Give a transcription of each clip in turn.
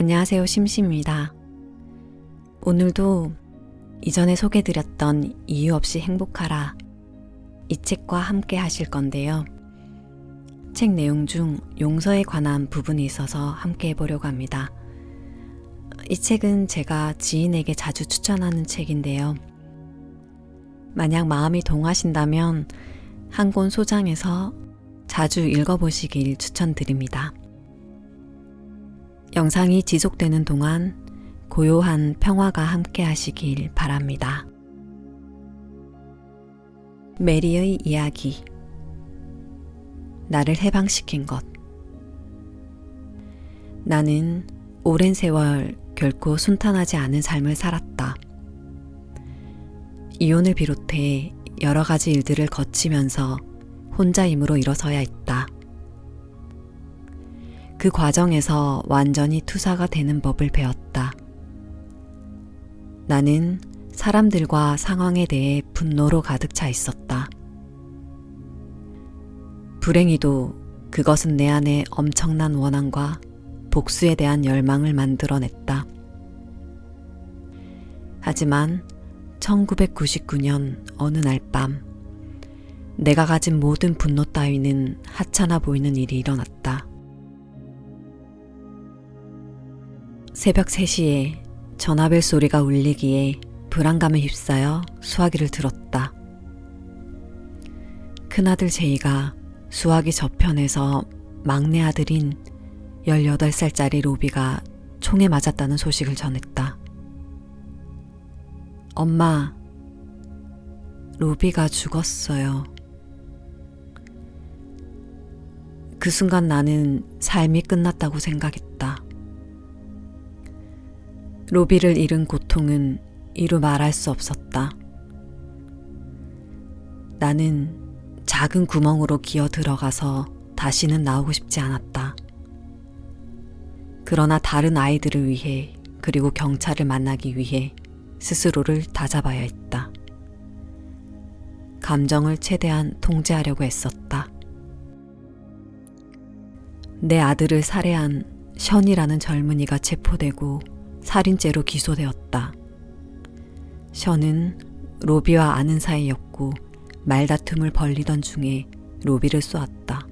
안녕하세요. 심심입니다. 오늘도 이전에 소개드렸던 이유 없이 행복하라 이 책과 함께 하실 건데요. 책 내용 중 용서에 관한 부분이 있어서 함께 해보려고 합니다. 이 책은 제가 지인에게 자주 추천하는 책인데요. 만약 마음이 동하신다면 한 권 소장해서 자주 읽어보시길 추천드립니다. 영상이 지속되는 동안 고요한 평화가 함께 하시길 바랍니다. 메리의 이야기 나를 해방시킨 것 나는 오랜 세월 결코 순탄하지 않은 삶을 살았다. 이혼을 비롯해 여러 가지 일들을 거치면서 혼자 힘으로 일어서야 했다. 그 과정에서 완전히 투사가 되는 법을 배웠다. 나는 사람들과 상황에 대해 분노로 가득 차 있었다. 불행히도 그것은 내 안에 엄청난 원한과 복수에 대한 열망을 만들어냈다. 하지만 1999년 어느 날 밤, 내가 가진 모든 분노 따위는 하찮아 보이는 일이 일어났다. 새벽 3시에 전화벨 소리가 울리기에 불안감에 휩싸여 수화기를 들었다. 큰아들 제이가 수화기 저편에서 막내 아들인 18살짜리 로비가 총에 맞았다는 소식을 전했다. 엄마, 로비가 죽었어요. 그 순간 나는 삶이 끝났다고 생각했다. 로비를 잃은 고통은 이루 말할 수 없었다. 나는 작은 구멍으로 기어 들어가서 다시는 나오고 싶지 않았다. 그러나 다른 아이들을 위해 그리고 경찰을 만나기 위해 스스로를 다잡아야 했다. 감정을 최대한 통제하려고 애썼다. 내 아들을 살해한 션이라는 젊은이가 체포되고 살인죄로 기소되었다. 션은 로비와 아는 사이였고 말다툼을 벌리던 중에 로비를 쏘았다.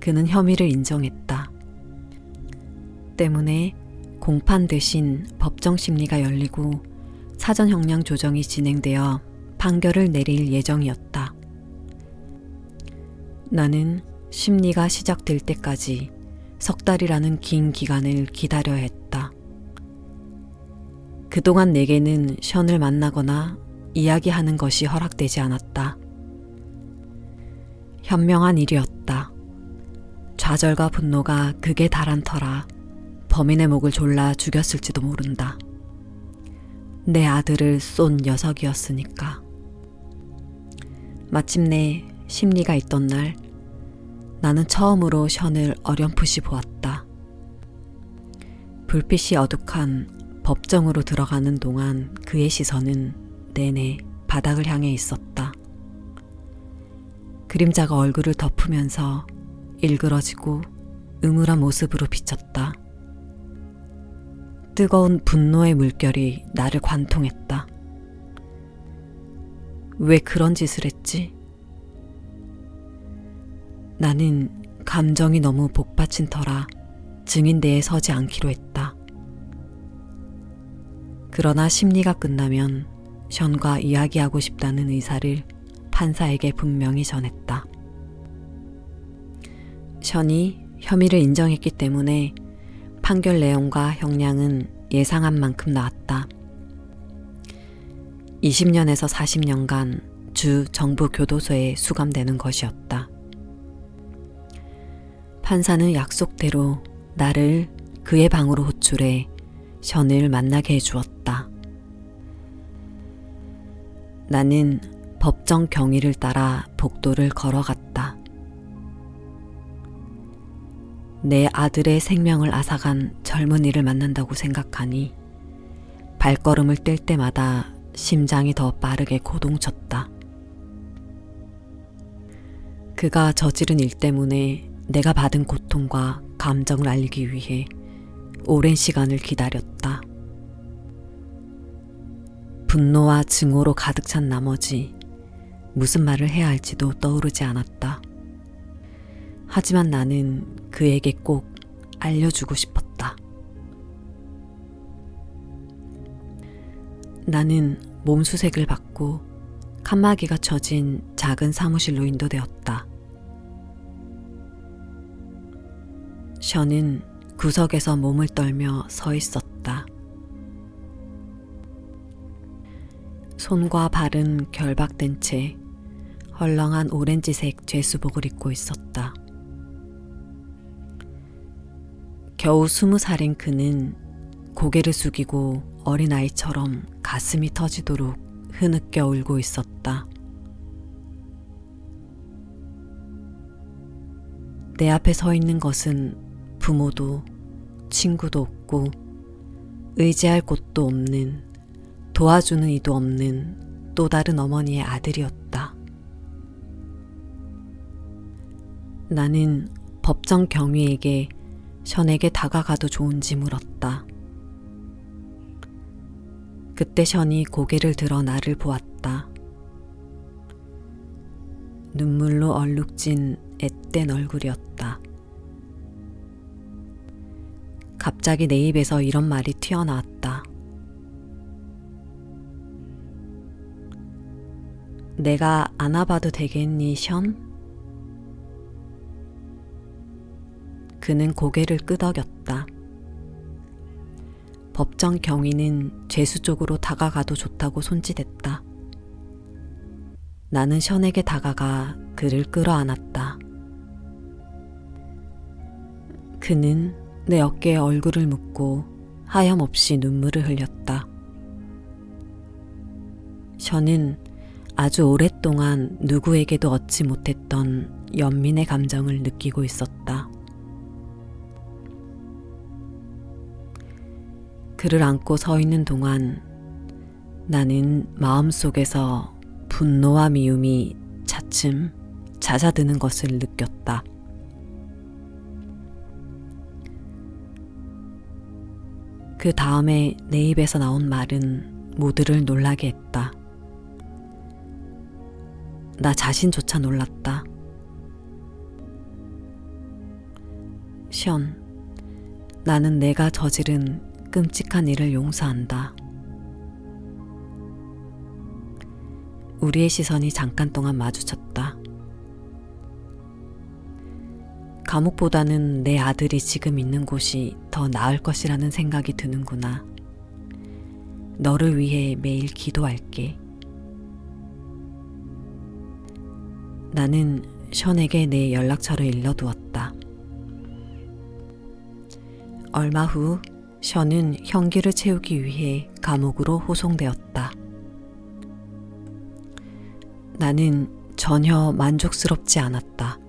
그는 혐의를 인정했다. 때문에 공판 대신 법정 심리가 열리고 사전 형량 조정이 진행되어 판결을 내릴 예정이었다. 나는 심리가 시작될 때까지 석 달이라는 긴 기간을 기다려야 했다. 그동안 내게는 션을 만나거나 이야기하는 것이 허락되지 않았다. 현명한 일이었다. 좌절과 분노가 극에 달한 터라 범인의 목을 졸라 죽였을지도 모른다. 내 아들을 쏜 녀석이었으니까. 마침내 심리가 있던 날 나는 처음으로 션을 어렴풋이 보았다. 불빛이 어둑한 법정으로 들어가는 동안 그의 시선은 내내 바닥을 향해 있었다. 그림자가 얼굴을 덮으면서 일그러지고 음울한 모습으로 비쳤다. 뜨거운 분노의 물결이 나를 관통했다. 왜 그런 짓을 했지? 나는 감정이 너무 복받친 터라 증인대에 서지 않기로 했다. 그러나 심리가 끝나면 션과 이야기하고 싶다는 의사를 판사에게 분명히 전했다. 션이 혐의를 인정했기 때문에 판결 내용과 형량은 예상한 만큼 나왔다. 20년에서 40년간 주 정부 교도소에 수감되는 것이었다. 판사는 약속대로 나를 그의 방으로 호출해 션을 만나게 해주었다. 나는 법정 경위를 따라 복도를 걸어갔다. 내 아들의 생명을 앗아간 젊은이를 만난다고 생각하니 발걸음을 뗄 때마다 심장이 더 빠르게 고동쳤다. 그가 저지른 일 때문에 내가 받은 고통과 감정을 알리기 위해 오랜 시간을 기다렸다. 분노와 증오로 가득 찬 나머지 무슨 말을 해야 할지도 떠오르지 않았다. 하지만 나는 그에게 꼭 알려주고 싶었다. 나는 몸수색을 받고 칸막이가 쳐진 작은 사무실로 인도되었다. 션은 구석에서 몸을 떨며 서 있었다. 손과 발은 결박된 채 헐렁한 오렌지색 죄수복을 입고 있었다. 겨우 스무 살인 그는 고개를 숙이고 어린아이처럼 가슴이 터지도록 흐느껴 울고 있었다. 내 앞에 서 있는 것은 부모도 친구도 없고 의지할 곳도 없는 도와주는 이도 없는 또 다른 어머니의 아들이었다. 나는 법정 경위에게 션에게 다가가도 좋은지 물었다. 그때 션이 고개를 들어 나를 보았다. 눈물로 얼룩진 앳된 얼굴이었다. 갑자기 내 입에서 이런 말이 튀어나왔다. 내가 안아봐도 되겠니, 션? 그는 고개를 끄덕였다. 법정 경위는 죄수 쪽으로 다가가도 좋다고 손짓했다. 나는 션에게 다가가 그를 끌어안았다. 그는 내 어깨에 얼굴을 묻고 하염없이 눈물을 흘렸다. 션은 아주 오랫동안 누구에게도 얻지 못했던 연민의 감정을 느끼고 있었다. 그를 안고 서 있는 동안 나는 마음속에서 분노와 미움이 차츰 잦아드는 것을 느꼈다. 그 다음에 내 입에서 나온 말은 모두를 놀라게 했다. 나 자신조차 놀랐다. 션, 나는 내가 저지른 끔찍한 일을 용서한다. 우리의 시선이 잠깐 동안 마주쳤다. 감옥보다는 내 아들이 지금 있는 곳이 더 나을 것이라는 생각이 드는구나. 너를 위해 매일 기도할게. 나는 션에게 내 연락처를 일러두었다. 얼마 후 션은 형기를 채우기 위해 감옥으로 호송되었다. 나는 전혀 만족스럽지 않았다.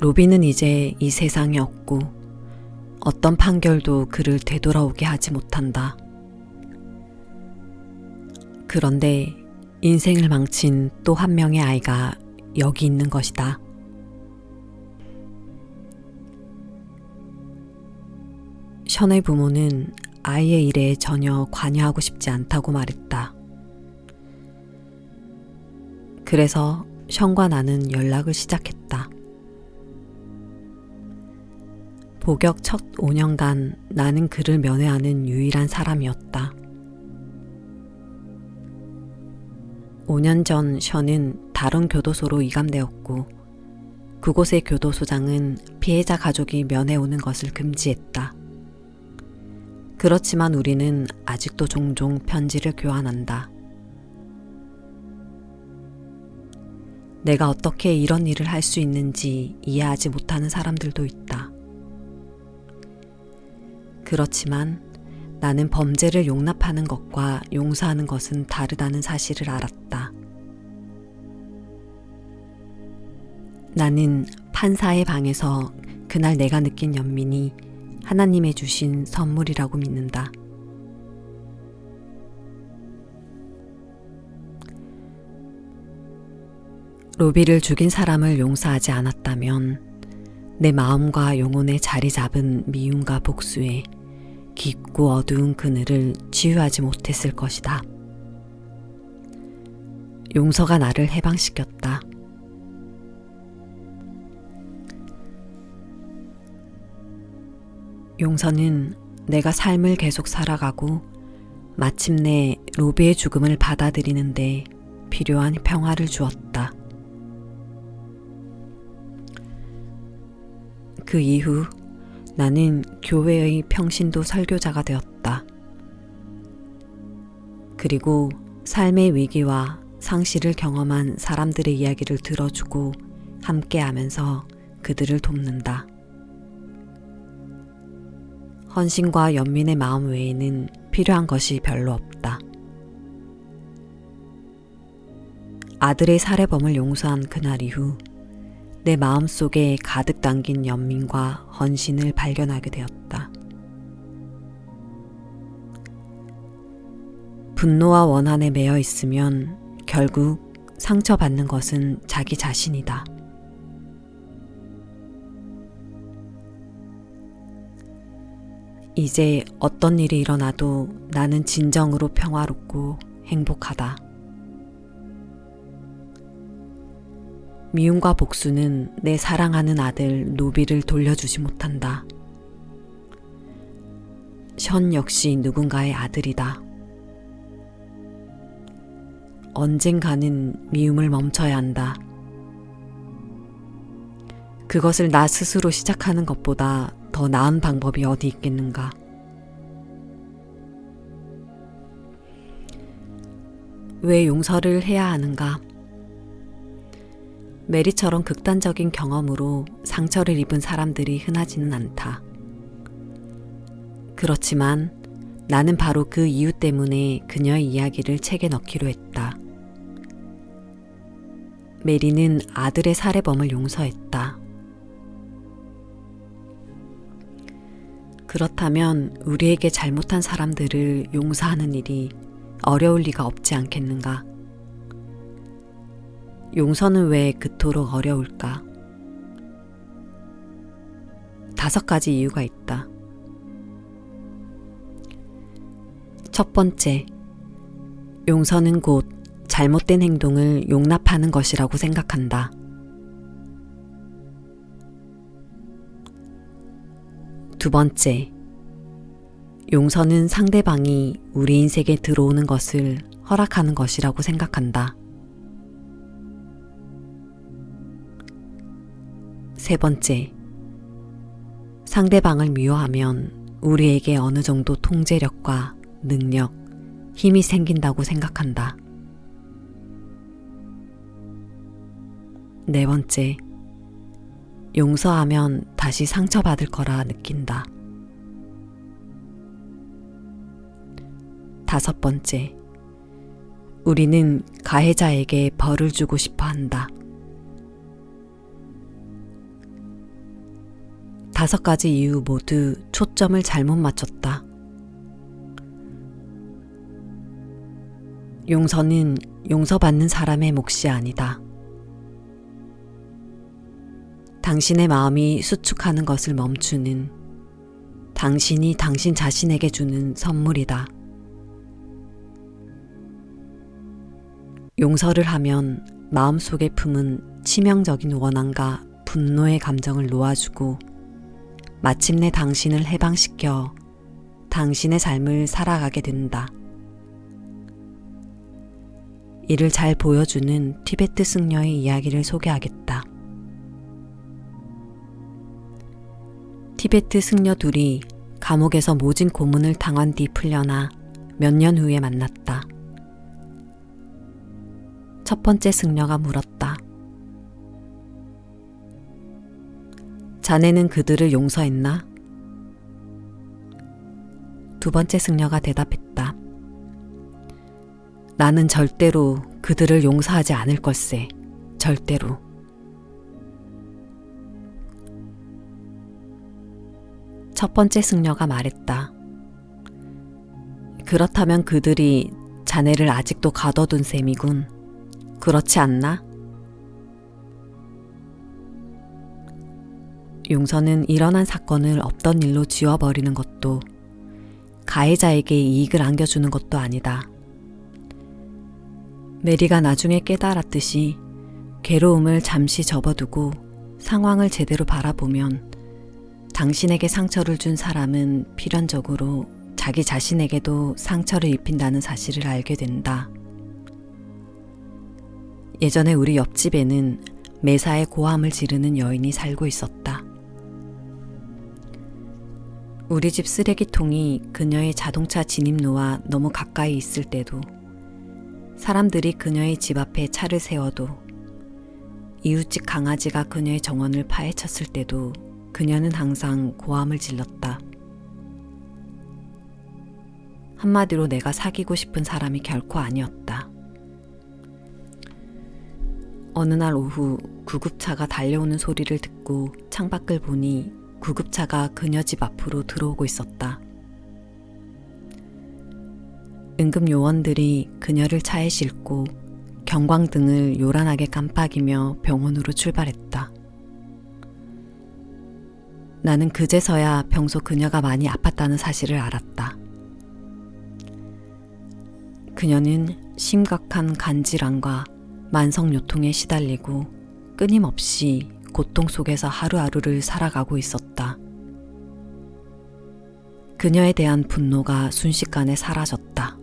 로비는 이제 이 세상에 없고 어떤 판결도 그를 되돌아오게 하지 못한다. 그런데 인생을 망친 또 한 명의 아이가 여기 있는 것이다. 션의 부모는 아이의 일에 전혀 관여하고 싶지 않다고 말했다. 그래서 션과 나는 연락을 시작했다. 복역 첫 5년간 나는 그를 면회하는 유일한 사람이었다. 5년 전 션은 다른 교도소로 이감되었고 그곳의 교도소장은 피해자 가족이 면회 오는 것을 금지했다. 그렇지만 우리는 아직도 종종 편지를 교환한다. 내가 어떻게 이런 일을 할 수 있는지 이해하지 못하는 사람들도 있다. 그렇지만 나는 범죄를 용납하는 것과 용서하는 것은 다르다는 사실을 알았다. 나는 판사의 방에서 그날 내가 느낀 연민이 하나님의 주신 선물이라고 믿는다. 로비를 죽인 사람을 용서하지 않았다면 내 마음과 영혼에 자리 잡은 미움과 복수에 깊고 어두운 그늘을 치유하지 못했을 것이다. 용서가 나를 해방시켰다. 용서는 내가 삶을 계속 살아가고 마침내 로비의 죽음을 받아들이는데 필요한 평화를 주었다. 그 이후 나는 교회의 평신도 설교자가 되었다. 그리고 삶의 위기와 상실을 경험한 사람들의 이야기를 들어주고 함께 하면서 그들을 돕는다. 헌신과 연민의 마음 외에는 필요한 것이 별로 없다. 아들의 살해범을 용서한 그날 이후 내 마음 속에 가득 담긴 연민과 헌신을 발견하게 되었다. 분노와 원한에 매여 있으면 결국 상처받는 것은 자기 자신이다. 이제 어떤 일이 일어나도 나는 진정으로 평화롭고 행복하다. 미움과 복수는 내 사랑하는 아들 노비를 돌려주지 못한다. 션 역시 누군가의 아들이다. 언젠가는 미움을 멈춰야 한다. 그것을 나 스스로 시작하는 것보다 더 나은 방법이 어디 있겠는가? 왜 용서를 해야 하는가? 메리처럼 극단적인 경험으로 상처를 입은 사람들이 흔하지는 않다. 그렇지만 나는 바로 그 이유 때문에 그녀의 이야기를 책에 넣기로 했다. 메리는 아들의 살해범을 용서했다. 그렇다면 우리에게 잘못한 사람들을 용서하는 일이 어려울 리가 없지 않겠는가? 용서는 왜 그토록 어려울까? 다섯 가지 이유가 있다. 첫 번째, 용서는 곧 잘못된 행동을 용납하는 것이라고 생각한다. 두 번째, 용서는 상대방이 우리 인생에 들어오는 것을 허락하는 것이라고 생각한다. 세 번째, 상대방을 미워하면 우리에게 어느 정도 통제력과 능력, 힘이 생긴다고 생각한다. 네 번째, 용서하면 다시 상처받을 거라 느낀다. 다섯 번째, 우리는 가해자에게 벌을 주고 싶어 한다. 다섯 가지 이유 모두 초점을 잘못 맞췄다. 용서는 용서받는 사람의 몫이 아니다. 당신의 마음이 수축하는 것을 멈추는 당신이 당신 자신에게 주는 선물이다. 용서를 하면 마음속에 품은 치명적인 원한과 분노의 감정을 놓아주고 마침내 당신을 해방시켜 당신의 삶을 살아가게 된다. 이를 잘 보여주는 티베트 승려의 이야기를 소개하겠다. 티베트 승려 둘이 감옥에서 모진 고문을 당한 뒤 풀려나 몇 년 후에 만났다. 첫 번째 승려가 물었다. 자네는 그들을 용서했나? 두 번째 승려가 대답했다. 나는 절대로 그들을 용서하지 않을 걸세. 절대로. 첫 번째 승려가 말했다. 그렇다면 그들이 자네를 아직도 가둬둔 셈이군. 그렇지 않나? 용서는 일어난 사건을 없던 일로 지워버리는 것도 가해자에게 이익을 안겨주는 것도 아니다. 메리가 나중에 깨달았듯이 괴로움을 잠시 접어두고 상황을 제대로 바라보면 당신에게 상처를 준 사람은 필연적으로 자기 자신에게도 상처를 입힌다는 사실을 알게 된다. 예전에 우리 옆집에는 매사에 고함을 지르는 여인이 살고 있었다. 우리 집 쓰레기통이 그녀의 자동차 진입로와 너무 가까이 있을 때도 사람들이 그녀의 집 앞에 차를 세워도 이웃집 강아지가 그녀의 정원을 파헤쳤을 때도 그녀는 항상 고함을 질렀다. 한마디로 내가 사귀고 싶은 사람이 결코 아니었다. 어느 날 오후 구급차가 달려오는 소리를 듣고 창밖을 보니 구급차가 그녀 집 앞으로 들어오고 있었다. 응급 요원들이 그녀를 차에 싣고 경광등을 요란하게 깜빡이며 병원으로 출발했다. 나는 그제서야 평소 그녀가 많이 아팠다는 사실을 알았다. 그녀는 심각한 간질환과 만성 요통에 시달리고 끊임없이 고통 속에서 하루하루를 살아가고 있었다. 그녀에 대한 분노가 순식간에 사라졌다.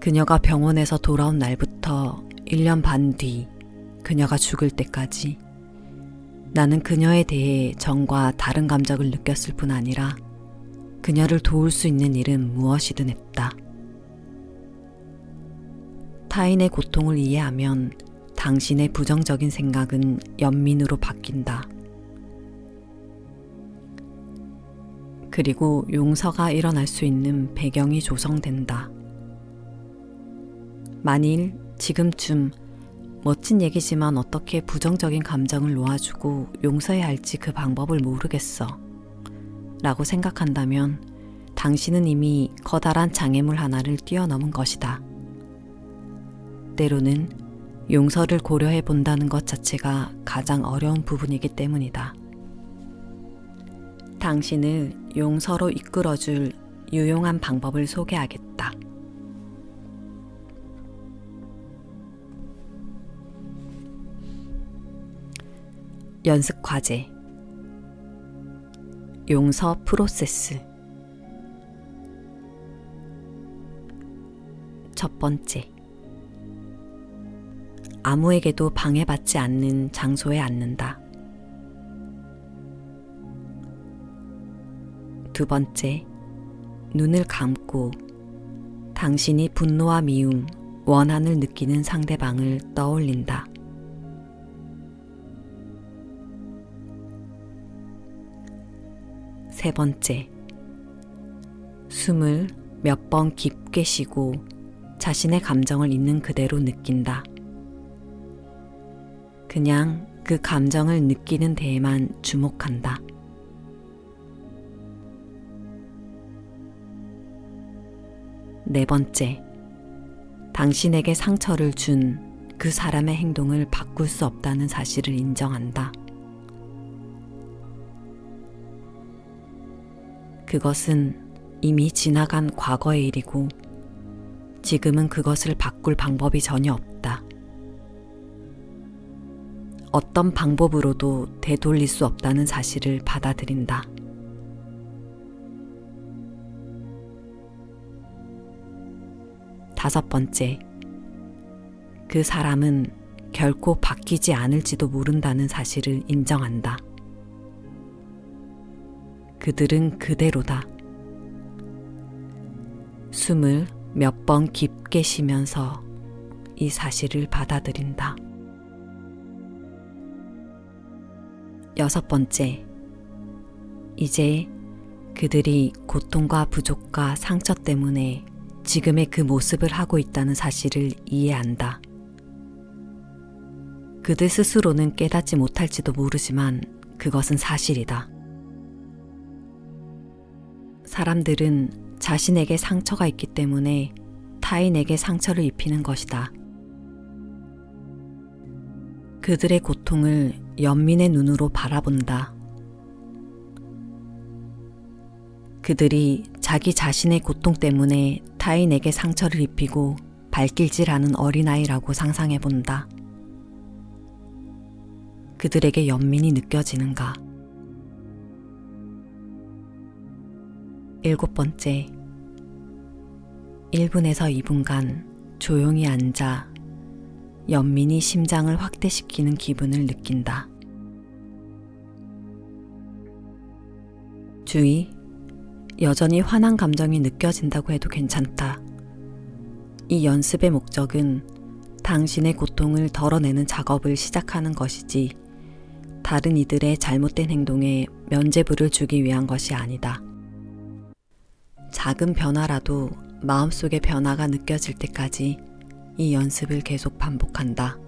그녀가 병원에서 돌아온 날부터 1년 반 뒤 그녀가 죽을 때까지 나는 그녀에 대해 정과 다른 감정을 느꼈을 뿐 아니라 그녀를 도울 수 있는 일은 무엇이든 했다. 타인의 고통을 이해하면 당신의 부정적인 생각은 연민으로 바뀐다. 그리고 용서가 일어날 수 있는 배경이 조성된다. 만일 지금쯤 멋진 얘기지만 어떻게 부정적인 감정을 놓아주고 용서해야 할지 그 방법을 모르겠어. 라고 생각한다면 당신은 이미 커다란 장애물 하나를 뛰어넘은 것이다. 때로는 용서를 고려해 본다는 것 자체가 가장 어려운 부분이기 때문이다. 당신을 용서로 이끌어줄 유용한 방법을 소개하겠다. 연습 과제 용서 프로세스 첫 번째 아무에게도 방해받지 않는 장소에 앉는다. 두 번째, 눈을 감고 당신이 분노와 미움, 원한을 느끼는 상대방을 떠올린다. 세 번째, 숨을 몇 번 깊게 쉬고 자신의 감정을 있는 그대로 느낀다. 그냥 그 감정을 느끼는 데에만 주목한다. 네 번째, 당신에게 상처를 준 그 사람의 행동을 바꿀 수 없다는 사실을 인정한다. 그것은 이미 지나간 과거의 일이고 지금은 그것을 바꿀 방법이 전혀 없다. 어떤 방법으로도 되돌릴 수 없다는 사실을 받아들인다. 다섯 번째, 그 사람은 결코 바뀌지 않을지도 모른다는 사실을 인정한다. 그들은 그대로다. 숨을 몇 번 깊게 쉬면서 이 사실을 받아들인다. 여섯 번째, 이제 그들이 고통과 부족과 상처 때문에 지금의 그 모습을 하고 있다는 사실을 이해한다. 그들 스스로는 깨닫지 못할지도 모르지만 그것은 사실이다. 사람들은 자신에게 상처가 있기 때문에 타인에게 상처를 입히는 것이다. 그들의 고통을 연민의 눈으로 바라본다. 그들이 자기 자신의 고통 때문에 타인에게 상처를 입히고 발길질하는 어린아이라고 상상해 본다. 그들에게 연민이 느껴지는가? 일곱 번째. 1분에서 2분간 조용히 앉아 연민이 심장을 확대시키는 기분을 느낀다. 주의. 여전히 화난 감정이 느껴진다고 해도 괜찮다. 이 연습의 목적은 당신의 고통을 덜어내는 작업을 시작하는 것이지 다른 이들의 잘못된 행동에 면죄부를 주기 위한 것이 아니다. 작은 변화라도 마음속의 변화가 느껴질 때까지 이 연습을 계속 반복한다.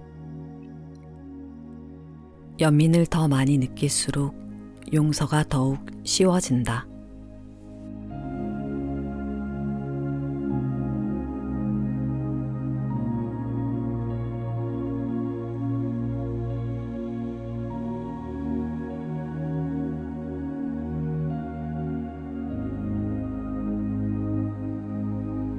연민을 더 많이 느낄수록 용서가 더욱 쉬워진다.